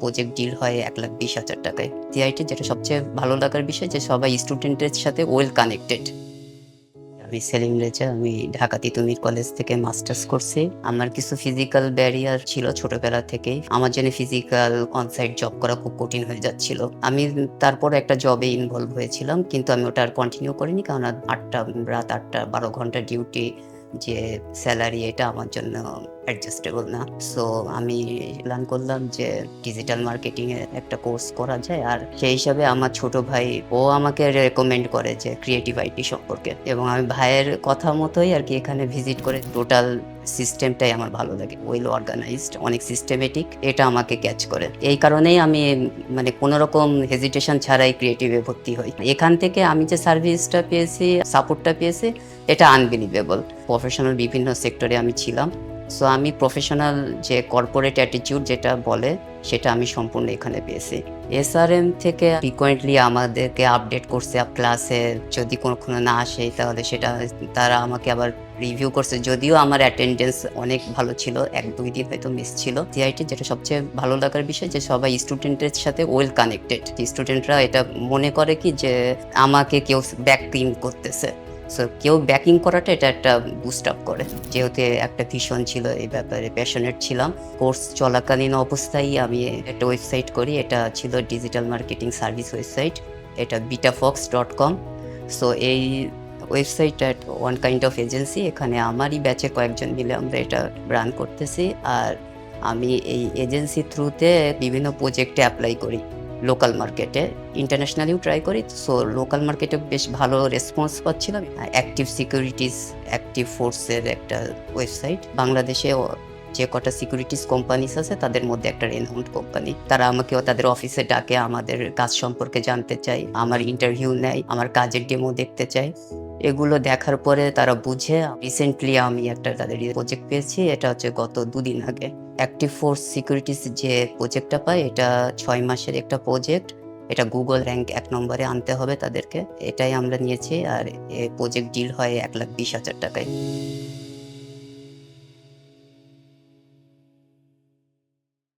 Project deal হয় এক লাখ বিশ হাজার টাকায়। সিআইটি যেটা সবচেয়ে ভালো লাগার বিষয় যে সবাই স্টুডেন্টের সাথে ওয়েল কানেক্টেড আমি সেলিম রেজা, আমি ঢাকা তিতুমির কলেজ থেকে মাস্টার্স করছি। আমার কিছু ফিজিক্যাল ব্যারিয়ার ছিল ছোটবেলা থেকেই। আমার জন্য ফিজিক্যাল অনসাইট জব করা খুব কঠিন হয়ে যাচ্ছিল। আমি তারপর একটা জবে ইনভলভ হয়েছিলাম, কিন্তু আমি ওটা আর কন্টিনিউ করিনি কারণ আটটা, রাত আটটা, বারো ঘণ্টা ডিউটি যে স্যালারি এটা আমার জন্য অ্যাডজাস্টেবল না। সো আমি প্ল্যান করলাম যে ডিজিটাল মার্কেটিং এ একটা কোর্স করা যায়। আর সেই হিসাবে আমার ছোট ভাই, ও আমাকে রেকমেন্ড করে যে ক্রিয়েটিভ আইটি সম্পর্কে। এবং আমি ভাইয়ের কথা মতোই আর কি এখানে ভিজিট করে টোটাল সিস্টেমটাই আমার ভালো লাগে। ওয়েল অর্গানাইজড অনেক সিস্টেমেটিক এটা আমাকে ক্যাচ করে। এই কারণেই আমি মানে কোনো রকম হেজিটেশন ছাড়াই ক্রিয়েটিভে ভর্তি হই। এখান থেকে আমি যে সার্ভিসটা পেয়েছি সাপোর্টটা পেয়েছি, এটা আনবিলিভেবল প্রফেশনাল বিভিন্ন সেক্টরে আমি ছিলাম। সো আমি প্রফেশনাল যে কর্পোরেট অ্যাটিটিউড যেটা বলে, সেটা আমি সম্পূর্ণ এখানে পেয়েছি। এসআরএম থেকে ফ্রিকোয়েন্টলি আমাদেরকে আপডেট করছে ক্লাসে যদি কখনো না আসে, তাহলে সেটা তারা আমাকে আবার রিভিউ করছে। যদিও আমার অ্যাটেন্ডেন্স অনেক ভালো ছিল, এক দুই দিন হয়তো মিস ছিল। সিআইটি যেটা সবচেয়ে ভালো লাগার বিষয় যে, সবাই স্টুডেন্টের সাথে ওয়েল কানেক্টেড স্টুডেন্টরা এটা মনে করে কি যে, আমাকে কেউ ব্যাকিং করতেছে। সো কেউ ব্যাকিং করাটা এটা একটা বুস্ট আপ করে। যেহেতু একটা ভীষণ ছিল এই ব্যাপারে প্যাশনেট ছিলাম। কোর্স চলাকালীন অবস্থায় আমি একটা ওয়েবসাইট করি, এটা ছিল ডিজিটাল মার্কেটিং সার্ভিস ওয়েবসাইট এটা বিটাফক্স ডট কম সো এই ওয়েবসাইটটা ওয়ান কাইন্ড অফ এজেন্সি এখানে আমারই ব্যাচে কয়েকজন মিলে আমরা এটা রান করতেছি। আর আমি এই এজেন্সি থ্রুতে বিভিন্ন প্রজেক্টে অ্যাপ্লাই করি। লোকাল মার্কেটে ইন্টারন্যাশনালিও ট্রাই করি সো লোকাল মার্কেটে বেশ ভালো রেসপন্স পাচ্ছিলাম। অ্যাক্টিভ সিকিউরিটিস অ্যাক্টিভ ফোর্সের একটা ওয়েবসাইট বাংলাদেশে যে কটা সিকিউরিটিস কোম্পানিস আছে, তাদের মধ্যে একটা রেনহাউন্ড কোম্পানি তারা আমাকেও তাদের অফিসে ডাকে, আমাদের কাজ সম্পর্কে জানতে চাই, আমার ইন্টারভিউ নেয়, আমার কাজের ডেমো দেখতে চাই। এগুলো দেখার পরে তারা বুঝে রিসেন্টলি আমি একটা তাদের প্রজেক্ট পেয়েছি, এটা হচ্ছে গত দুদিন আগে। অ্যাক্টিভ ফোর্স সিকিউরিটিস যে প্রজেক্টটা পায়, এটা ছয় মাসের একটা প্রজেক্ট এটা গুগল র্যাঙ্ক এক নম্বরে আনতে হবে তাদেরকে। এটাই আমরা নিয়েছি, আর এ প্রজেক্ট ডিল হয় এক লাখ বিশ হাজার টাকায়।